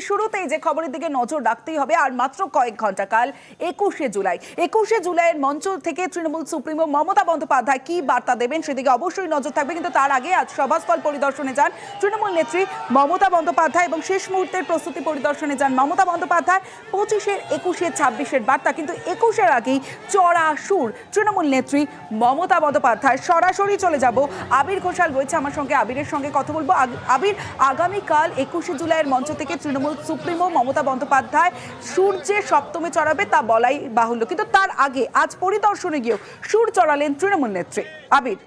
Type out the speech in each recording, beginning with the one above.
শুরুতেই যে খবরের দিকে নজর রাখতেই হবে, আর মাত্র কয়েক ঘণ্টা কাল একুশে জুলাই। একুশে জুলাইয়ের মঞ্চ থেকে তৃণমূল সুপ্রিমো মমতা বন্দ্যোপাধ্যায় কি বার্তা দেবেন সেদিকে অবশ্যই নজর থাকবে, কিন্তু তার আগে আজ সভাস্থল পরিদর্শনে যান তৃণমূল নেত্রী মমতা বন্দ্যোপাধ্যায় এবং শেষ মুহূর্তের প্রস্তুতি পরিদর্শনে যান মমতা বন্দ্যোপাধ্যায় পঁচিশের একুশে ছাব্বিশের বার্তা, কিন্তু একুশের আগেই চড়া সুর তৃণমূল নেত্রী মমতা বন্দ্যোপাধ্যায়। সরাসরি চলে যাব আবির ঘোষাল, রয়েছে আমার সঙ্গে আবিরের সঙ্গে কথা বলব। আবির, আগামীকাল একুশে জুলাইয়ের মঞ্চ থেকে তৃণমূল সুপ্রিমো মমতা বন্দ্যোপাধ্যায় সূর্যের সপ্তমে চড়াবে তা বলাই বাহুল্য। কিন্তু তার আগে আজ পরিদর্শনে গিয়েও সুর চড়ালেন তৃণমূল নেত্রী। আবির।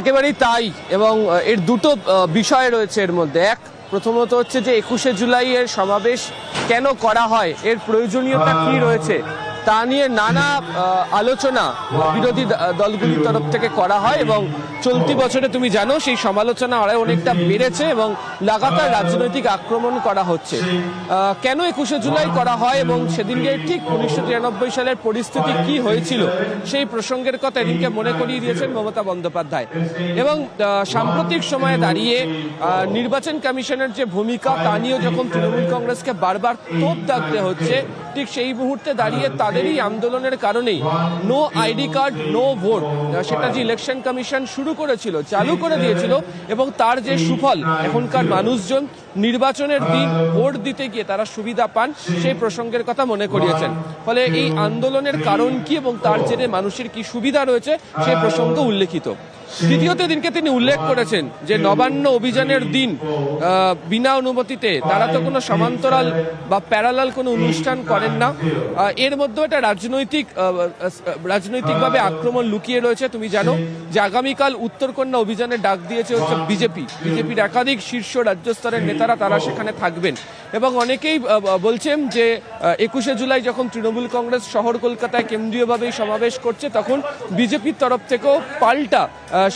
একেবারেই তাই এবং এর দুটো বিষয় রয়েছে এর মধ্যে। এক, প্রথমত হচ্ছে যে একুশে জুলাই এর সমাবেশ কেন করা হয়? এর প্রয়োজনীয়তা কি রয়েছে? তা নিয়ে নানা আলোচনা বিরোধী দলগুলির তরফ থেকে করা হয় এবং চলতি বছরে তুমি জানো সেই সমালোচনা আরও অনেকটা বেড়েছে এবং লাগাতার রাজনৈতিক আক্রমণ করা হচ্ছে। কেন একুশে জুলাই করা হয় এবং সেদিনকে ঠিক উনিশশো তিরানব্বই সালের পরিস্থিতি কি হয়েছিল সেই প্রসঙ্গের কথা এদিনকে মনে করিয়ে দিয়েছেন মমতা বন্দ্যোপাধ্যায়। এবং সাম্প্রতিক সময়ে দাঁড়িয়ে নির্বাচন কমিশনের যে ভূমিকা তা নিয়েও যখন তৃণমূল কংগ্রেসকে বারবার তোপ দাগতে হচ্ছে ঠিক সেই মুহূর্তে দাঁড়িয়ে তাদেরই আন্দোলনের কারণেই no ID card no vote সেটা যে ইলেকশন কমিশন শুরু করেছিল, চালু করে দিয়েছিল এবং তার যে সুফল, এখনকার মানুষজন নির্বাচনের দিন ভোট দিতে গিয়ে তারা সুবিধা পান, সেই প্রসঙ্গের কথা মনে করিয়েছেন। ফলে এই আন্দোলনের কারণ কি এবং তার জেরে মানুষের কি সুবিধা রয়েছে, সেই প্রসঙ্গ উল্লেখিত। দ্বিতীয়ত দিনকে তিনি উল্লেখ করেছেন যে নবান্ন অভিযানের দিন বিনা অনুমতিতে তারা তো কোনো সমান্তরাল বা প্যারালাল কোনো অনুষ্ঠান করেন না। এর মধ্যে একটা রাজনৈতিক রাজনৈতিকভাবে আক্রমণ লুকিয়ে রয়েছে, তুমি জানো, যে আগামীকাল উত্তরকন্যা অভিযানের ডাক দিয়েছে হচ্ছে বিজেপি। বিজেপির একাধিক শীর্ষ রাজ্য স্তরের নেতারা তারা সেখানে থাকবেন। এবং অনেকেই বলছেন যে একুশে জুলাই যখন তৃণমূল কংগ্রেস শহর কলকাতায় কেন্দ্রীয়ভাবে সমাবেশ করছে, তখন বিজেপির তরফ থেকেও পাল্টা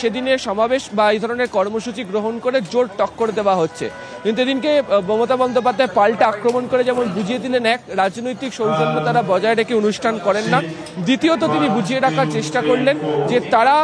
সেদিনের সমাবেশ বা এই ধরনের কর্মসূচি গ্রহণ করে জোর টক্কর দেওয়া হচ্ছে। কিন্তু এদিনকে মমতা বন্দ্যোপাধ্যায় পাল্টা আক্রমণ করে যেমন বুঝিয়ে দিলেন এক, রাজনৈতিক সৌজন্য তারা বজায় রেখে অনুষ্ঠান করেন না। দ্বিতীয়ত তিনি বুঝিয়ে রাখার চেষ্টা করলেন যে তারা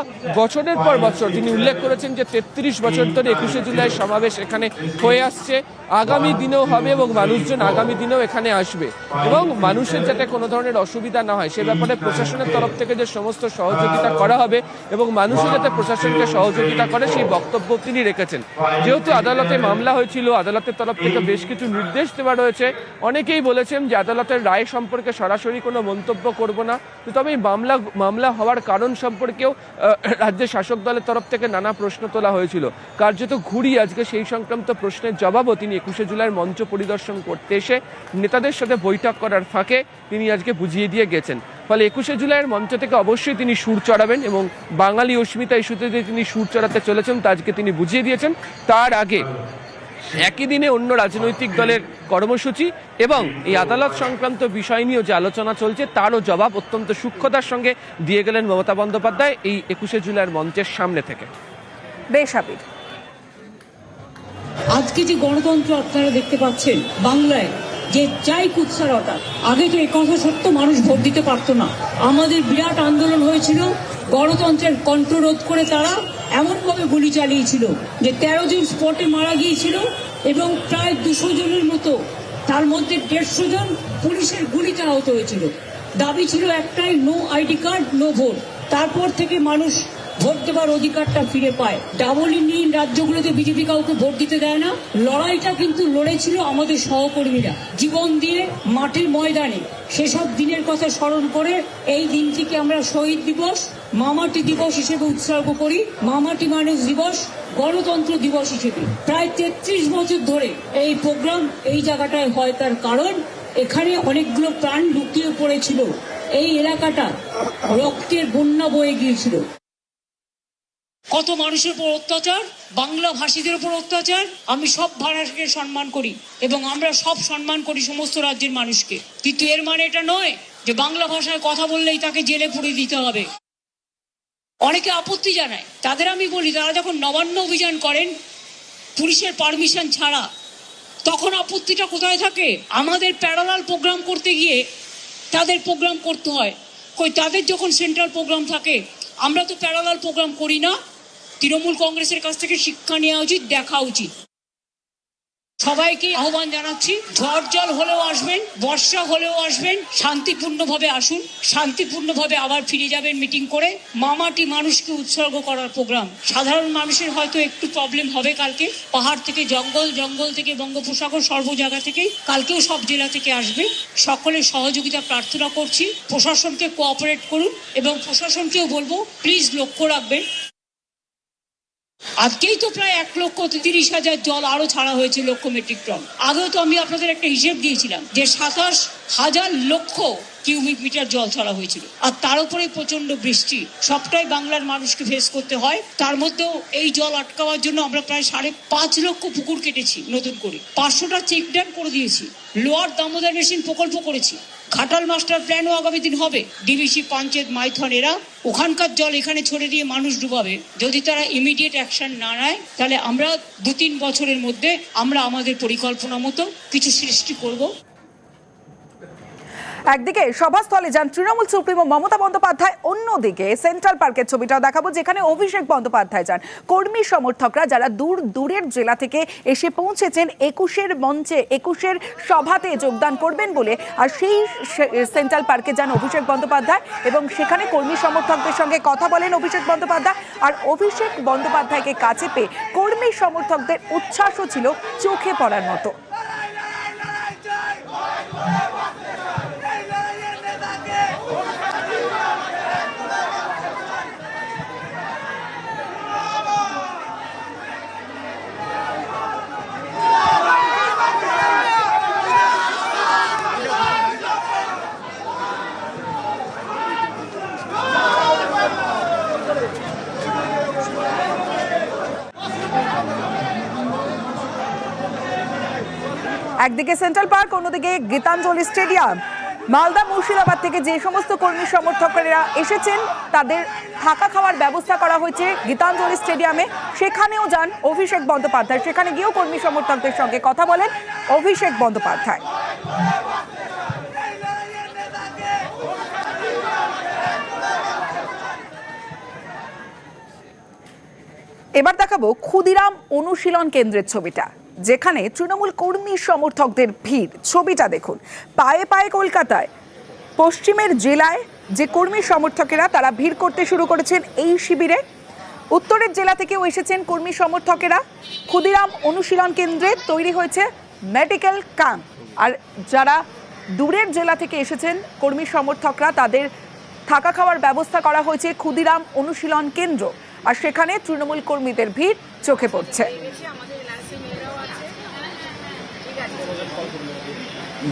বছরের পর বছর তিনি উল্লেখ করেছেন যে তেত্রিশ বছর ধরে একুশে জুলাই সমাবেশ এখানে হয়ে আসছে, আগামী দিনেও হবে এবং মানুষজন আগামী দিনেও এখানে আসবে। এবং মানুষের যাতে কোনো ধরনের অসুবিধা না হয়, সে ব্যাপারে প্রশাসনের তরফ থেকে যে সমস্ত সহযোগিতা করা হবে এবং মানুষও যাতে প্রশাসনকে সহযোগিতা করে সেই বক্তব্য তিনি রেখেছেন। যেহেতু আদালতে মামলা হয়েছিল, আদালতের তরফ থেকে বেশ কিছু নির্দেশ দেওয়া রয়েছে। অনেকেই বলেছেন যে আদালতের রায় সম্পর্কে সরাসরি কোনো মন্তব্য করব না। তবে এই মামলা মামলা হওয়ার কারণ সম্পর্কেও রাজ্যের শাসক দলের তরফ থেকে নানা প্রশ্ন তোলা হয়েছিল। কার্যত ঘুরি আজকে সেই সংক্রান্ত প্রশ্নের জবাবও তিনি একুশে জুলাইয়ের মঞ্চ পরিদর্শন করতে এসে নেতাদের সাথে বৈঠক করার ফাঁকে তিনি আজকে বুঝিয়ে দিয়ে গেছেন। ফলে একুশে জুলাইয়ের মঞ্চ থেকে অবশ্যই তিনি সুর চড়াবেন এবং বাঙালি অস্মিতা ইস্যুতে যে তিনি সুর চড়াতে চলেছেন তা আজকে তিনি বুঝিয়ে দিয়েছেন। তার আগে একই দিনে অন্য রাজনৈতিক দলের কর্মসূচি এবং এই আদালত সংক্রান্ত বিষয় নিয়েও যে আলোচনা চলছে তারও জবাব অত্যন্ত সূক্ষ্মতার সঙ্গে দিয়ে গেলেন মমতা বন্দ্যোপাধ্যায় এই একুশে জুলাইয়ের মঞ্চের সামনে থেকে। বেশ আবির। আজকে যে গণতন্ত্র আপনারা দেখতে পাচ্ছেন বাংলায় যে চাই কুৎসারতা আগে তো এই কথা সত্য, মানুষ ভোট দিতে পারতো না। আমাদের বিরাট আন্দোলন হয়েছিল, গণতন্ত্রের কণ্ঠরোধ করে তারা এমনভাবে গুলি চালিয়েছিল যে তেরো জন স্পটে মারা গিয়েছিল এবং প্রায় দুশো জনের মতো, তার মধ্যে দেড়শো জন পুলিশের গুলিতে আহত হয়েছিল। দাবি ছিল একটাই no ID card no vote তারপর থেকে মানুষ ভোট দেওয়ার অধিকারটা ফিরে পায়। ডাবল ইন্ডিয়ান রাজ্যগুলোতে বিজেপি কাউকে ভোট দিতে দেয় না। লড়াইটা কিন্তু লড়েছিল আমাদের সহকর্মীরা। জীবন দিয়ে মাটির ময়দানে। সেসব দিনের কথা স্মরণ করে এই দিনটিকে আমরা শহীদ দিবস, মামাটি দিবস হিসেবে উৎসর্গ করি। মামাটি মানুষ দিবস, গণতন্ত্র দিবস হিসেবে। প্রায় তেত্রিশ বছর ধরে এই প্রোগ্রাম এই জায়গাটায় হয় তার কারণ, এখানে অনেকগুলো প্রাণ লুকিয়ে পড়েছিল। এই এলাকাটা রক্তের বন্যা বয়ে গিয়েছিল। কত মানুষের উপর অত্যাচার, বাংলা ভাষীদের উপর অত্যাচার, আমি সব ভাষাকে সম্মান করি এবং আমরা সব সম্মান করি সমস্ত রাজ্যের মানুষকে। কিন্তু এর মানে এটা নয় যে বাংলা ভাষায় কথা বললেই তাকে জেলে পুড়ে দিতে হবে। অনেকে আপত্তি জানায়, তাদের আমি বলি, তারা যখন নবান্ন অভিযান করেন, পুলিশের পারমিশন ছাড়া, তখন আপত্তিটা কোথায় থাকে? আমাদের প্যারালাল প্রোগ্রাম করতে গিয়ে তাদের প্রোগ্রাম করতে হয়। কই, তাদের যখন সেন্ট্রাল প্রোগ্রাম থাকে, আমরা তো প্যারালাল প্রোগ্রাম করি না। তৃণমূল কংগ্রেসের কাছ থেকে শিক্ষা নেওয়া উচিত, দেখা উচিত। সবাইকে আহ্বান জানাচ্ছি, ঝড় জল হলেও আসবেন, বর্ষা হলেও আসবেন, শান্তিপূর্ণভাবে আসুন, শান্তিপূর্ণভাবে আবার ফিরে যাবেন মিটিং করে। মামাটি মানুষকে উৎসর্গ করার প্রোগ্রাম। সাধারণ মানুষের হয়তো একটু প্রবলেম হবে কালকে। পাহাড় থেকে জঙ্গল জঙ্গল থেকে বঙ্গোপসাগর সর্ব জায়গা থেকে কালকেও সব জেলা থেকে আসবে। সকলের সহযোগিতা প্রার্থনা করছি। প্রশাসনকে কোঅপারেট করুন এবং প্রশাসনকেও বলব প্লিজ লক্ষ্য রাখবেন। আজকেই তো প্রায় এক লক্ষ তিরিশ হাজার জল আরও ছাড়া হয়েছে লক্ষ মেট্রিক টন আগেও তো আমি আপনাদের একটা হিসেব দিয়েছিলাম যে সাতাশ হাজার লক্ষ কিউবিক মিটার জল ছাড়া হয়েছিল। আর তার উপরে প্রচণ্ড বৃষ্টি। সবটাই বাংলার মানুষকে ফেস করতে হয়। তার মধ্যেও এই জল আটকাওয়ার জন্য আমরা প্রায় সাড়ে পাঁচ লক্ষ পুকুর কেটেছি নতুন করে। পাঁচশোটা চেক ড্যাম করে দিয়েছি। লোয়ার দামোদর মেশিন প্রকল্প করেছি। ঘাটাল মাস্টার প্ল্যানও আগামী দিন হবে। ডিবিসি, পঞ্চায়েত, মাইথন, এরা ওখানকার জল এখানে ছড়ে দিয়ে মানুষ ডুবাবে। যদি তারা ইমিডিয়েট অ্যাকশন না নেয়, তাহলে আমরা দু তিন বছরের মধ্যে আমরা আমাদের পরিকল্পনা মতো কিছু সৃষ্টি করব। একদিকে সভাস্থলে যান তৃণমূল সুপ্রিমো মমতা বন্দ্যোপাধ্যায়, অন্যদিকে সেন্ট্রাল পার্কের ছবিটাও দেখাবো যেখানে অভিষেক বন্দ্যোপাধ্যায় যান। কর্মী সমর্থকরা যারা দূর, দূরের জেলা থেকে এসে পৌঁছেছেন, একুশের মঞ্চে, একুশের সভাতে যোগদান করবেন বলে, আর সেই সেন্ট্রাল পার্কে যান অভিষেক বন্দ্যোপাধ্যায় এবং সেখানে কর্মী সমর্থকদের সঙ্গে কথা বলেন অভিষেক বন্দ্যোপাধ্যায়। আর অভিষেক বন্দ্যোপাধ্যায়কে কাছে পেয়ে কর্মী সমর্থকদের উচ্ছ্বাসও ছিল চোখে পড়ার মতো। একদিকে সেন্ট্রাল পার্ক, অন্যদিকে গীতাঞ্জলি স্টেডিয়াম। মালদা, মুর্শিদাবাদ থেকে যে সমস্ত কর্মী সমর্থকেরা এসেছেন, তাদের থাকা খাওয়ার ব্যবস্থা করা হয়েছে গীতাঞ্জলি স্টেডিয়ামে। সেখানেও যান অভিষেক বন্দ্যোপাধ্যায়। সেখানে গিয়েও কর্মী সমর্থকদের সঙ্গে কথা বলেন অভিষেক বন্দ্যোপাধ্যায়। এবার দেখাবো ক্ষুদিরাম অনুশীলন কেন্দ্রের ছবিটা। যেখানে তৃণমূল কর্মী সমর্থকদের ভিড়। ছবিটা দেখুন। পায়ে পায়ে কলকাতায়। পশ্চিমের জেলায় যে কর্মী সমর্থকেরা তারা ভিড় করতে শুরু করেছেন এই শিবিরে। উত্তরের জেলা থেকেও এসেছেন কর্মী সমর্থকেরা। ক্ষুদিরাম অনুশীলন কেন্দ্রে তৈরি হয়েছে মেডিকেল ক্যাম্প। আর যারা দূরের জেলা থেকে এসেছেন কর্মী সমর্থকরা, তাদের থাকা খাওয়ার ব্যবস্থা করা হয়েছে ক্ষুদিরাম অনুশীলন কেন্দ্র। আর সেখানে তৃণমূল কর্মীদের ভিড় চোখে পড়ছে।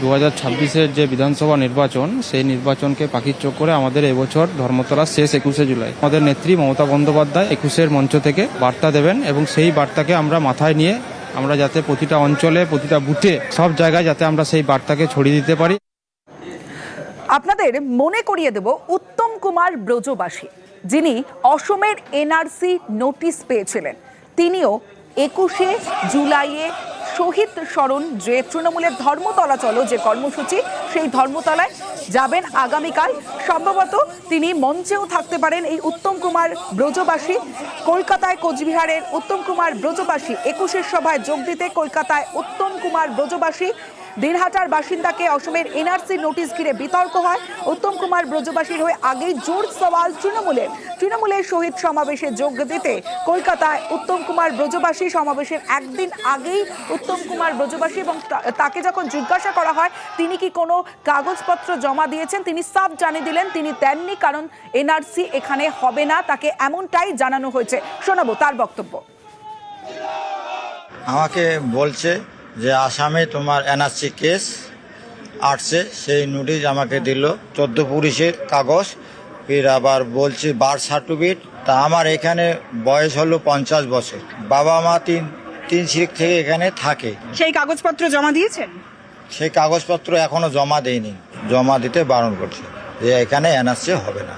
দু হাজার ছাব্বিশের যে বিধানসভা নির্বাচন, সেই নির্বাচনকে পাখির চোখ করে আমাদের এবছর ধর্মতলা শেষ একুশে জুলাই। আমাদের নেত্রী মমতা বন্দ্যোপাধ্যায় একুশের মঞ্চ থেকে বার্তা দেবেন এবং সেই বার্তাকে আমরা মাথায় নিয়ে আমরা যাতে প্রতিটা অঞ্চলে, প্রতিটা বুথে, সব জায়গায় যাতে আমরা সেই বার্তাকে ছড়িয়ে দিতে পারি। আপনাদের মনে করিয়ে দেব উত্তম কুমার ব্রজবাসী, যিনি অসমের এনআরসি নোটিশ পেয়েছিলেন। তিনিও একুশে জুলাইয়ে শহীদ স্মরণ যে তৃণমূলের ধর্মতলা চলো যে কর্মসূচি, সেই ধর্মতলায় যাবেন আগামীকাল। সম্ভবত তিনি মঞ্চেও থাকতে পারেন এই উত্তম কুমার ব্রজবাসী। কলকাতায় কোচবিহারের উত্তম কুমার ব্রজবাসী একুশের সভায় যোগ দিতে কলকাতায় উত্তম কুমার ব্রজবাসী দিনহাটার বাসিন্দাকে অসমের এনআরসি নোটিশ ঘিরে বিতর্ক হয়। উত্তম কুমার ব্রজবাসীর হয়ে আগেই জোর সওয়াল তৃণমূলের। তৃণমূলের শহীদ সমাবেশে যোগ দিতে কলকাতায় উত্তম কুমার ব্রজবাসী সমাবেশের একদিন আগেই উত্তম কুমার ব্রজবাসী এবং তাকে যখন জিজ্ঞাসা করা হয়, তিনি কি কোনো কাগজপত্র জমা দিয়েছেন? তিনি সাফ জানিয়ে দিলেন, তিনি দেননি কারণ এনআরসি এখানে হবে না, তাকে এমনটাই জানানো হয়েছে। শোনাবো তার বক্তব্য। আমাকে বলছে যে আসামে তোমার এনআরসি কেস আসছে সেই নোটিশ আমাকে দিল। চোদ্দ পুলিশের কাগজ ফির আবার বলছে বার্থ সার্টিফিকেট তা আমার এখানে বয়স হলো পঞ্চাশ বছর। বাবা মা তিন তিন সিরিক থেকে এখানে থাকে। সেই কাগজপত্র জমা দিয়েছেন? সেই কাগজপত্র এখনও জমা দেয়নি। জমা দিতে বারণ করছে যে এখানে এনআরসি হবে না।